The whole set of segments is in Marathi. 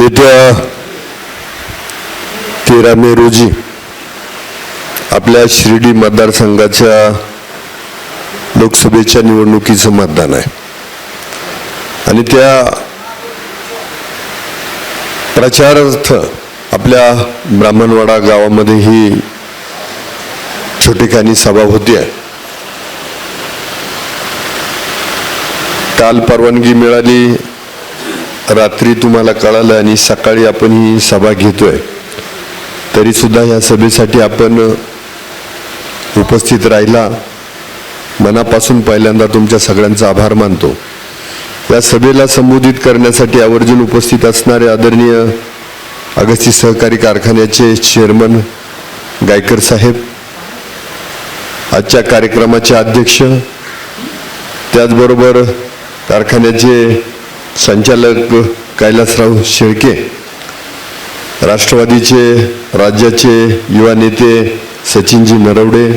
येत्या तेरा मे रोजी आपल्या शिर्डी मतदारसंघाच्या लोकसभेच्या निवडणुकीचं मतदान आहे. आणि त्या प्रचारार्थ आपल्या ब्राह्मणवाडा गावामध्ये ही छोटेखानी सभा होती आहे. काल परवानगी मिळाली. रात्री तुम्हाला कळालं आणि सकाळी आपण ही सभा घेतोय. तरीसुद्धा या सभेसाठी आपण उपस्थित राहिला. मनापासून पहिल्यांदा तुमच्या सगळ्यांचा आभार मानतो. या सभेला संबोधित करण्यासाठी आवर्जून उपस्थित असणारे आदरणीय अगस्ती सहकारी कारखान्याचे चेअरमन गायकर साहेब आजच्या कार्यक्रमाचे अध्यक्ष त्याचबरोबर कारखान्याचे संचालक कैलासराव शेळके राष्ट्रवादीचे राज्याचे युवा नेते सचिनजी नरवडे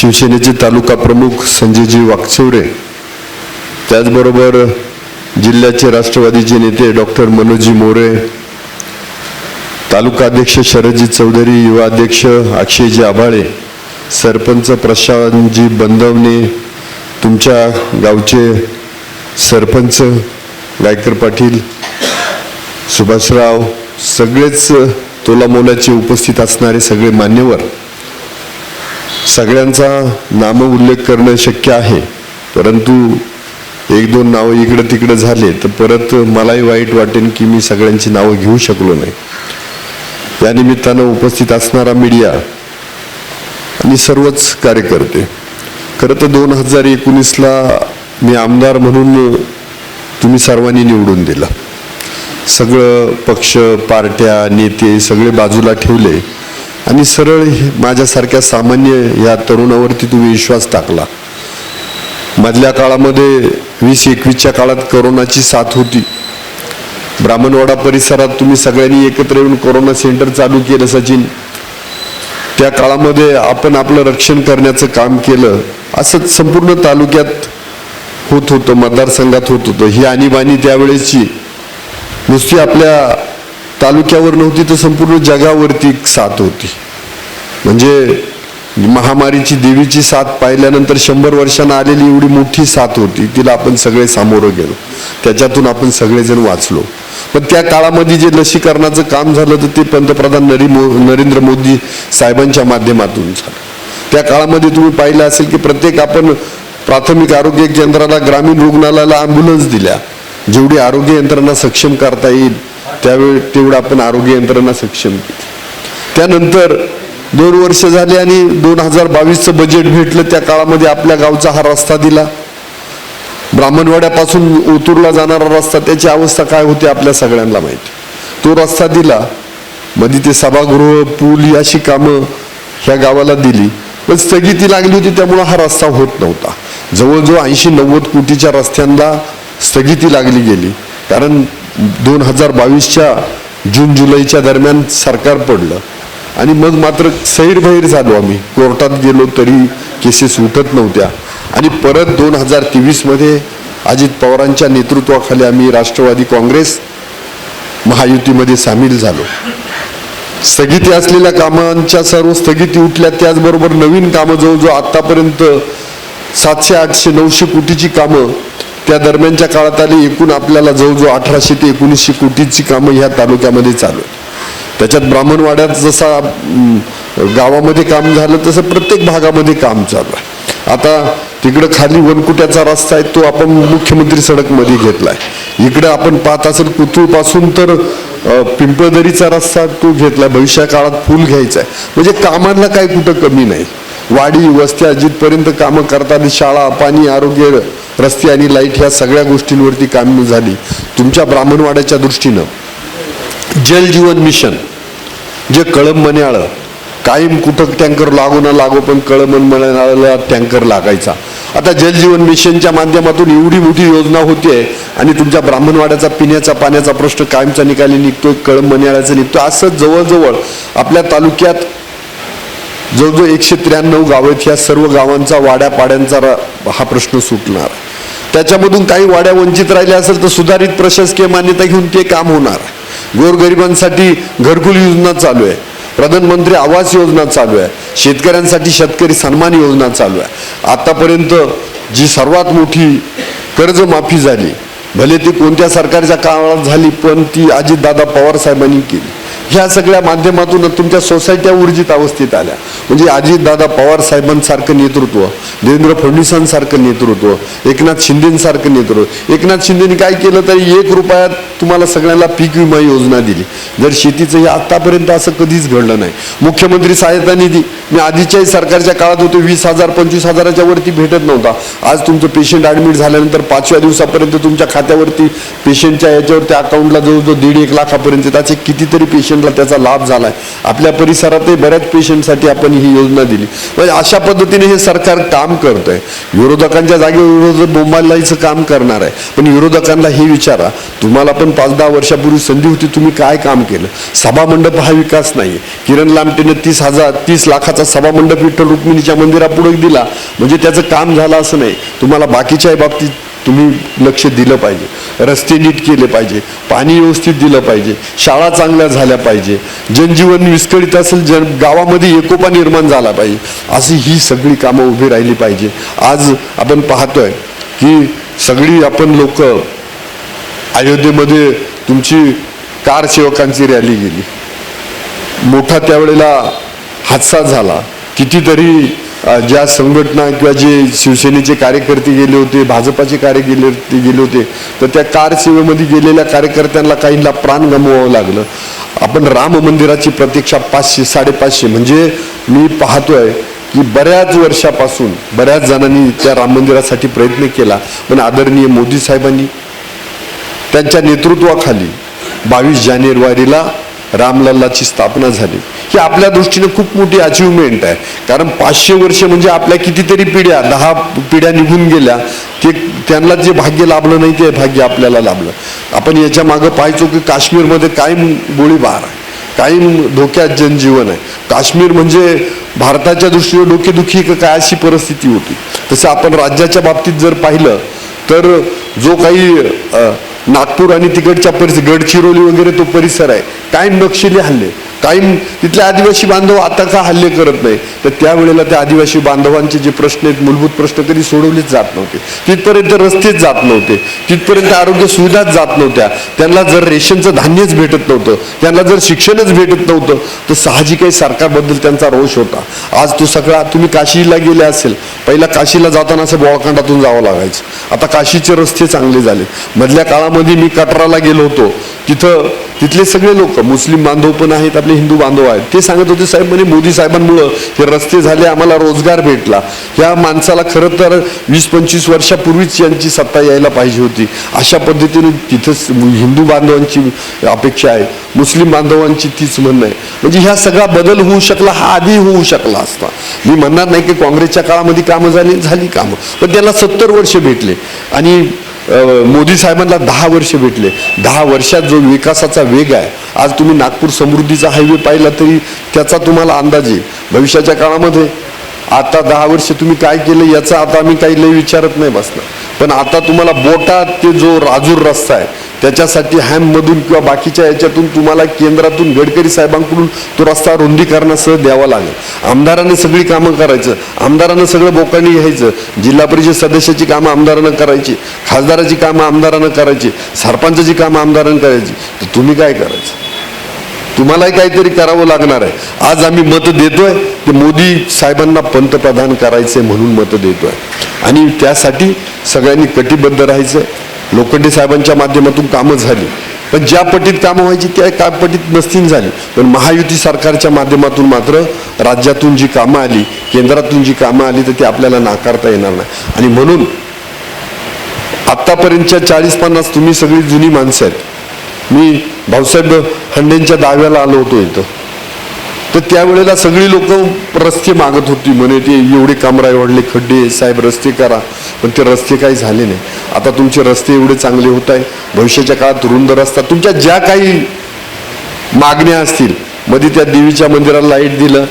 शिवसेनेचे तालुका प्रमुख संजयजी वाकचौरे त्याचबरोबर जिल्ह्याचे राष्ट्रवादीचे नेते डॉक्टर मनोजी मोरे तालुका अध्यक्ष शरदजी चौधरी युवा अध्यक्ष अक्षयजी आभाळे सरपंच प्रशांतजी बंदवणे तुमच्या गावचे सरपंच गायकर पाटील सुभाषराव सगळेच तोलामोलाचे उपस्थित असणारे सगळे मान्यवर. सगळ्यांचा नाम उल्लेख करणं शक्य आहे परंतु एक दोन नावं इकडं तिकडं झाले तर परत मलाही वाईट वाटेन की मी सगळ्यांची नावं घेऊ शकलो नाही. या निमित्तानं उपस्थित असणारा मीडिया आणि सर्वच कार्यकर्ते. खरं तर दोन हजार एकोणीसला मी आमदार म्हणून तुम्ही सर्वांनी निवडून दिला. सगळं पक्ष पार्ट्या नेते सगळे बाजूला ठेवले आणि सरळ हे- माझ्यासारख्या सामान्य या तरुणावरती तुम्ही विश्वास टाकला. मधल्या काळामध्ये वीस एकवीसच्या काळात करोनाची साथ होती. ब्राह्मणवाडा परिसरात तुम्ही सगळ्यांनी एकत्र येऊन कोरोना सेंटर चालू केलं सचिन. त्या काळामध्ये आपण आपलं रक्षण करण्याचं काम केलं. असं संपूर्ण तालुक्यात होत होतं मतदारसंघात होत होतं. ही आणीबाणी त्यावेळेसची नुसती आपल्या तालुक्यावर नव्हती तर संपूर्ण जगावरती साथ होती. म्हणजे महामारीची देवीची साथ पाहिल्यानंतर शंभर वर्षांना आलेली एवढी मोठी साथ होती. तिला आपण सगळे सामोरं गेलो. त्याच्यातून आपण सगळेजण वाचलो. पण त्या काळामध्ये जे लसीकरणाचं काम झालं तर ते पंतप्रधान नरी मो नरेंद्र मोदी साहेबांच्या माध्यमातून झालं. त्या काळामध्ये तुम्ही पाहिलं असेल की प्रत्येक आपण प्राथमिक आरोग्य केंद्राला ग्रामीण रुग्णालयाला ॲम्ब्युलन्स दिल्या. जेवढी आरोग्य यंत्रणा सक्षम करता येईल त्यावेळी तेवढं आपण आरोग्य यंत्रणा सक्षम केली. त्यानंतर दोन वर्ष झाली आणि दोन हजार बावीसचं बजेट भेटलं त्या काळामध्ये आपल्या गावचा हा रस्ता दिला. ब्राह्मणवाड्यापासून ओतूरला जाणारा रस्ता त्याची अवस्था काय होती आपल्या सगळ्यांना माहिती. तो रस्ता दिला. मध्ये ते सभागृह पूल अशी कामं ह्या गावाला दिली. पण स्थगिती लागली होती त्यामुळं हा रस्ता होत नव्हता. जवळजवळ ऐंशी नव्वद कोटीच्या रस्त्यांना स्थगिती लागली गेली. कारण दोन हजार बावीसच्या जून जुलैच्या दरम्यान सरकार पडलं. आणि मग मात्र सैरभैर झालो आम्ही. कोर्टात गेलो तरी केसेस उठत नव्हत्या. आणि परत दोन हजार तेवीसमध्ये अजित पवारांच्या नेतृत्वाखाली आम्ही राष्ट्रवादी काँग्रेस महायुतीमध्ये सामील झालो. स्थगिती असलेल्या कामांच्या सर्व स्थगिती उठल्या. त्याचबरोबर नवीन कामं जवळजवळ आत्तापर्यंत सातशे आठशे नऊशे कोटीची कामं त्या दरम्यानच्या काळात आली. एकूण आपल्याला जवळजवळ अठराशे ते एकोणीसशे कोटीची कामं ह्या तालुक्यामध्ये चालू. त्याच्यात ब्राह्मणवाड्यात जसा गावामध्ये काम झालं तसं प्रत्येक भागामध्ये काम चालू आहे. आता तिकडं खाली वनकुट्याचा रस्ता आहे तो आपण मुख्यमंत्री सडकमध्ये घेतला आहे इकडं आपण पाहत असेल कुतूळपासून तर पिंपळदरीचा रस्ता तो घेतलाय. भविष्या काळात पूल घ्यायचा आहे. म्हणजे कामाला काय कुठं कमी नाही. वाडी वस्त्या जिथपर्यंत कामं करताना शाळा पाणी आरोग्य रस्ते आणि लाइट ह्या सगळ्या गोष्टींवरती कामं झाली. तुमच्या ब्राह्मणवाड्याच्या दृष्टीनं जल जीवन मिशन जे कळंब मन्याळं कायम कुठं टँकर लागू ना लागो पण कळमन मन्याळाला टँकर लागायचा. आता जल जीवन मिशनच्या माध्यमातून एवढी मोठी योजना होते आणि तुमच्या ब्राह्मणवाड्याचा पिण्याचा पाण्याचा प्रश्न कायमचा निकाली निघतोय कळम मन्याळाचा निघतोय. असं जवळजवळ आपल्या तालुक्यात जवळजवळ एकशे त्र्याण्णव गाव आहेत ह्या सर्व गावांचा वाड्या पाड्यांचा रा- हा प्रश्न सुटणार. त्याच्यामधून काही वाड्या वंचित राहिल्या असेल तर सुधारित प्रशासकीय मान्यता घेऊन ते काम होणार. गोरगरिबांसाठी घरकुल योजना चालू आहे. प्रधानमंत्री आवास योजना चालू आहे. शेतकऱ्यांसाठी शेतकरी सन्मान योजना चालू आहे. आतापर्यंत जी सर्वात मोठी कर्जमाफी झाली भले ती कोणत्या सरकारच्या काळात झाली पण ती अजितदादा पवार साहेबांनी केली. ह्या सगळ्या माध्यमातून तुमच्या सोसायट्या ऊर्जित अवस्थेत आल्या. म्हणजे अजितदादा पवार साहेबांसारखं नेतृत्व देवेंद्र फडणवीसांसारखं नेतृत्व एकनाथ शिंदेसारखं नेतृत्व. एकनाथ शिंदेनी काय केलं तरी एक रुपयात तुम्हाला सगळ्यांना पीक विमा योजना दिली. जर शेतीचं हे आत्तापर्यंत असं कधीच घडलं नाही. मुख्यमंत्री सहायता निधी. मी आधीच्याही सरकारच्या काळात होतो वीस हजार पंचवीस हजाराच्या वरती भेटत नव्हता. आज तुमचं पेशंट ॲडमिट झाल्यानंतर पाचव्या दिवसापर्यंत तुमच्या खात्यावरती पेशंटच्या याच्यावरती अकाउंटला जवळजवळ दीड एक लाखापर्यंत. त्याचे कितीतरी पेशंट पेशंटला त्याचा लाभ झालाय. आपल्या परिसरातही बऱ्याच पेशंटसाठी आपण ही योजना दिली. म्हणजे अशा पद्धतीने हे सरकार काम करत आहे विरोधकांच्या जागेवर विरोधक बोंबालायचं काम करणार आहे. पण विरोधकांना हे विचारा तुम्हाला पण पाच दहा वर्षापूर्वी संधी होती तुम्ही काय काम केलं? सभामंडप हा विकास नाही किरण लामटेने तीस हजार तीस लाखाचा सभामंडप विठ्ठल रुक्मिणीच्या मंदिरापुढे दिला. म्हणजे त्याचं काम झालं असं नाही. तुम्हाला बाकीच्याही बाबतीत तुम्ही लक्ष दिलं पाहिजे. रस्ते नीट केले पाहिजे. पाणी व्यवस्थित दिलं पाहिजे. शाळा चांगल्या झाल्या पाहिजे. जनजीवन विस्कळीत असेल जन गावामध्ये एकोपा निर्माण झाला पाहिजे. अशी ही सगळी कामं उभी राहिली पाहिजे. आज आपण पाहतोय की सगळी आपण लोक अयोध्येमध्ये तुमची कार सेवकांची रॅली गेली. मोठा त्यावेळेला हादसा झाला. कितीतरी ज्या संघटना किंवा जे शिवसेनेचे कार्यकर्ते गेले होते भाजपाचे कार्य गेले गेले होते तर त्या कारसेवेमध्ये गेलेल्या कार्यकर्त्यांना काहींना प्राण गमवावं लागलं. आपण राम मंदिराची प्रतीक्षा पाचशे साडेपाचशे म्हणजे मी पाहतोय की बऱ्याच वर्षापासून बऱ्याच जणांनी त्या राम मंदिरासाठी प्रयत्न केला पण आदरणीय मोदी साहेबांनी. त्यांच्या नेतृत्वाखाली बावीस जानेवारीला रामलल्लाची स्थापना झाली. ही आपल्या दृष्टीने खूप मोठी अचिव्हमेंट आहे. कारण पाचशे वर्ष म्हणजे आपल्या कितीतरी पिढ्या दहा पिढ्या निघून गेल्या ते त्यांना जे भाग्य लाभलं नाही ते भाग्य आपल्याला लाभलं. आपण याच्या मागं पाहायचो की काश्मीरमध्ये कायम गोळीबार आहे. कायम धोक्यात जनजीवन आहे. काश्मीर म्हणजे भारताच्या दृष्टीने डोकेदुखी का काय अशी परिस्थिती होती. तसं आपण राज्याच्या बाबतीत जर पाहिलं तर जो काही नागपूर आणि तिकडच्या परिसर गडचिरोली वगैरे तो परिसर आहे. काय नक्षली हल्ले? कायम तिथले आदिवासी बांधव आता का हल्ले करत नाही. तर त्यावेळेला त्या आदिवासी बांधवांचे जे प्रश्न आहेत मूलभूत प्रश्न कधी सोडवलेच जात नव्हते. तिथपर्यंत रस्तेच जात नव्हते. तिथपर्यंत आरोग्य सुविधाच जात नव्हत्या. त्यांना जर रेशनचं धान्यच भेटत नव्हतं त्यांना जर शिक्षणच भेटत नव्हतं तर साहजिक आहे सरकारबद्दल त्यांचा रोष होता. आज तो सगळा तुम्ही काशीला गेले असेल पहिला काशीला जाताना असं बोळखंडातून जावं लागायचं. आता काशीचे रस्ते चांगले झाले मधल्या काळामध्ये मी कटराला गेलो होतो. तिथं तिथले सगळे लोक मुस्लिम बांधव पण आहेत आपले हिंदू बांधव आहेत. ते सांगत होते साहेब म्हणे मोदी साहेबांमुळं हे रस्ते झाले आम्हाला रोजगार भेटला. या माणसाला खरं तर वीस पंचवीस वर्षापूर्वीच यांची सत्ता यायला पाहिजे होती. अशा पद्धतीने तिथंच हिंदू बांधवांची अपेक्षा आहे. मुस्लिम बांधवांची तीच म्हणणं आहे. म्हणजे ह्या सगळा बदल होऊ शकला हा आधी होऊ शकला असता. मी म्हणणार नाही की काँग्रेसच्या काळामध्ये कामं झाली झाली कामं. पण त्याला सत्तर वर्ष भेटले. आणि मोदी साहेबांना दहा वर्ष भेटले. दहा वर्षात जो विकासाचा वेग आहे आज तुम्ही नागपूर समृद्धीचा हायवे पाहिला तरी त्याचा तुम्हाला अंदाज येईल. भविष्याच्या काळामध्ये आता दहा वर्ष तुम्ही काय केलं याचा आता आम्ही काही लय विचारत नाही बसणार. पण आता तुम्हाला बोटात ते जो राजूर रस्ता आहे त्याच्यासाठी हॅममधून किंवा बाकीच्या याच्यातून तुम्हाला केंद्रातून गडकरी साहेबांकडून तो रस्ता रुंदीकरणासह द्यावा लागेल. आमदाराने सगळी कामं करायचं. आमदारानं सगळं बोकांनी घ्यायचं. जिल्हा परिषद सदस्याची कामं आमदारानं करायची. खासदाराची कामं आमदारानं करायची. सरपंचाची कामं आमदारानं करायची. तर तुम्ही काय करायचं? तुम्हालाही काहीतरी करावं लागणार आहे. आज आम्ही मत देतोय ते मोदी साहेबांना पंतप्रधान करायचे म्हणून मतं देतोय. आणि त्यासाठी सगळ्यांनी कटिबद्ध राहायचं. लोखंडे साहेबांच्या माध्यमातून कामं झाली. पण ज्या पटीत कामं व्हायची त्या का पटीत नसतील झाली. पण महायुती सरकारच्या माध्यमातून मात्र राज्यातून जी कामं आली केंद्रातून जी कामं आली तर ती आपल्याला नाकारता येणार नाही. आणि म्हणून आत्तापर्यंतच्या चाळीस पन्नास तुम्ही सगळी जुनी माणसं आहेत. मी भाऊसाहेब हंडेंच्या दाव्याला आलो होतो इथं. तर त्यावेळेला सगळी लोक रस्ते मागत होती. म्हणे ते एवढे कामराय वाढले खड्डे साहेब रस्ते करा. पण ते रस्ते काही झाले नाही. आता तुमचे रस्ते एवढे चांगले होत आहे भविष्याच्या काळात रुंद रस्ता तुमच्या ज्या काही मागण्या असतील मध्ये त्या देवीच्या मंदिराला लाइट दिलं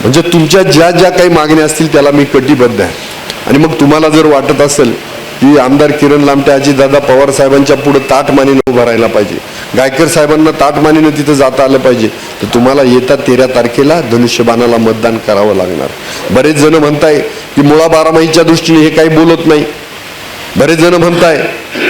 म्हणजे तुमच्या ज्या ज्या काही मागण्या असतील त्याला मी कटिबद्ध आहे. आणि मग तुम्हाला जर वाटत असेल की आमदार किरण लामटे दादा पवार साहेबांच्या पुढे ताट मानेनं उभं राहायला पाहिजे. गायकर साहेबांना ताट मानेनं तिथं जाता आलं पाहिजे. तर तुम्हाला येत्या तेरा तारखेला धनुष्यबाणाला मतदान करावं लागणार. बरेच जण म्हणताय की मुळा बारामाहीच्या दृष्टीने हे काही बोलत नाही. बरेच जण म्हणताय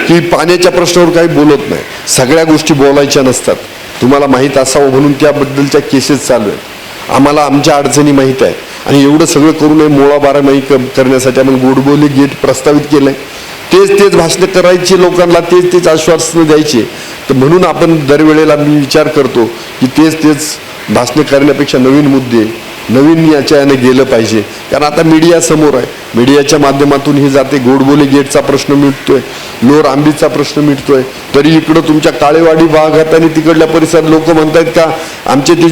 की पाण्याच्या प्रश्नावर काही बोलत नाही. सगळ्या गोष्टी बोलायच्या नसतात. तुम्हाला माहीत असावं म्हणून त्याबद्दलच्या केसेस चालू आहेत. आम्हाला आमच्या अडचणी माहीत आहे आणि एवढं सगळं करू नये मोळा बारामाही करण्यासाठी आम्ही गोडबोली गेट प्रस्तावित केलं आहे तेच तेच भाषणं करायची लोकांना तेच तेच आश्वासनं द्यायची. तर म्हणून आपण दरवेळेला मी विचार करतो की तेच तेच भाषणं करण्यापेक्षा नवीन मुद्दे नवीन याच्याने गेलं पाहिजे. कारण आता मीडिया समोर आहे. मीडियाच्या माध्यमातून ही जाते. गोडबोले गेटचा प्रश्न मिटतोय. लोर आंबीचा प्रश्न मिटतोय. तरी इकडं तुमच्या काळेवाडी भागात आणि तिकडल्या परिसरात लोक म्हणतायत का आमचे ते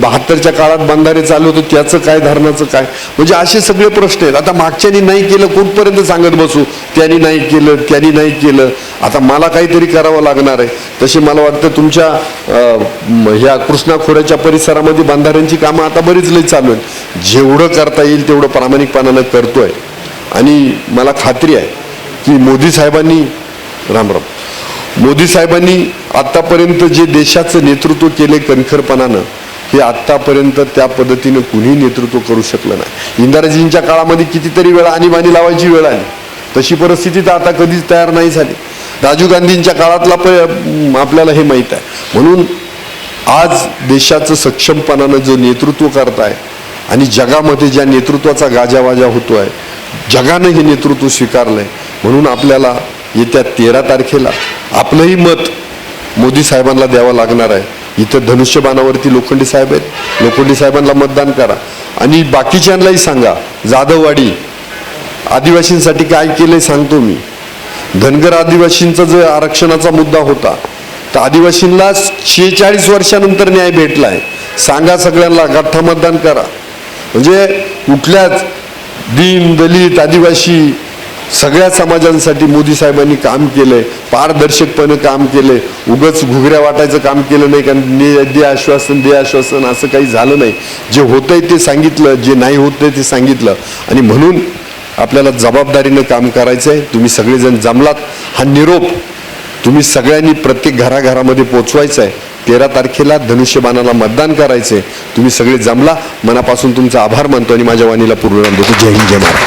बहात्तरच्या काळात बंधारे चालू होते त्याचं काय धरणाचं काय? म्हणजे असे सगळे प्रश्न आहेत. आता मागच्यानी नाही केलं कुठपर्यंत सांगत बसू? त्यांनी नाही केलं त्यांनी नाही केलं. आता मला काहीतरी करावं लागणार आहे. तसे मला वाटतं तुमच्या ह्या कृष्णा खोऱ्याच्या परिसरामध्ये बंधाऱ्यांची कामं आता बरीच लई चालू जेवढं करता येईल तेवढं प्रामाणिकपणानं करतोय. आणि मला खात्री आहे की मोदी साहेबांनी राम राम मोदी साहेबांनी आत्तापर्यंत जे देशाचं नेतृत्व केले कणखरपणानं हे आत्तापर्यंत त्या पद्धतीनं कुणी नेतृत्व करू शकलं नाही. इंदिराजींच्या काळामध्ये कितीतरी वेळा आणीबाणी लावायची वेळ आली. तशी परिस्थिती तर आता कधीच तयार नाही झाली. राजीव गांधींच्या काळातला प आपल्याला हे माहीत आहे. म्हणून आज देशाचं सक्षमपणानं जो नेतृत्व करत आहे आणि जगामध्ये ज्या नेतृत्वाचा गाजावाजा होतो आहे जगानं हे नेतृत्व स्वीकारलंय म्हणून आपल्याला येत्या तेरा तारखेला आपलंही मत मोदी साहेबांना द्यावं लागणार आहे. इथं धनुष्यबाणावरती लोखंडी साहेब आहेत. लोखंडी साहेबांना मतदान करा. आणि बाकीच्यांनाही सांगा जाधववाडी आदिवासींसाठी काय केलंय सांगतो मी. धनगर आदिवासींचा जो आरक्षणाचा मुद्दा होता तर आदिवासींना शेहेचाळीस वर्षानंतर न्याय भेटला आहे सांगा सगळ्यांना गठ्ठा मतदान करा. म्हणजे कुठल्याच दीन दलित आदिवासी सगळ्या समाजांसाठी मोदी साहेबांनी काम केलंय पारदर्शकपणे काम केलंय. उगच घुगऱ्या वाटायचं काम केलं नाही कारण ने- दे आश्वासन दे आश्वासन असं काही झालं नाही. जे होतंय ते सांगितलं जे नाही होतंय ते सांगितलं. आणि म्हणून आपल्याला जबाबदारीनं काम करायचं आहे तुम्ही सगळेजण जमलात. हा निरोप तुम्ही सगळ्यांनी प्रत्येक घराघरामध्ये पोचवायचं आहे तेरा तारखेला धनुष्यबाणाला मतदान करायचं आहे तुम्ही सगळे जमला. मनापासून तुमचा आभार मानतो आणि माझ्या वाणीला पूर्ण देतो. जय हिंद जय महाराज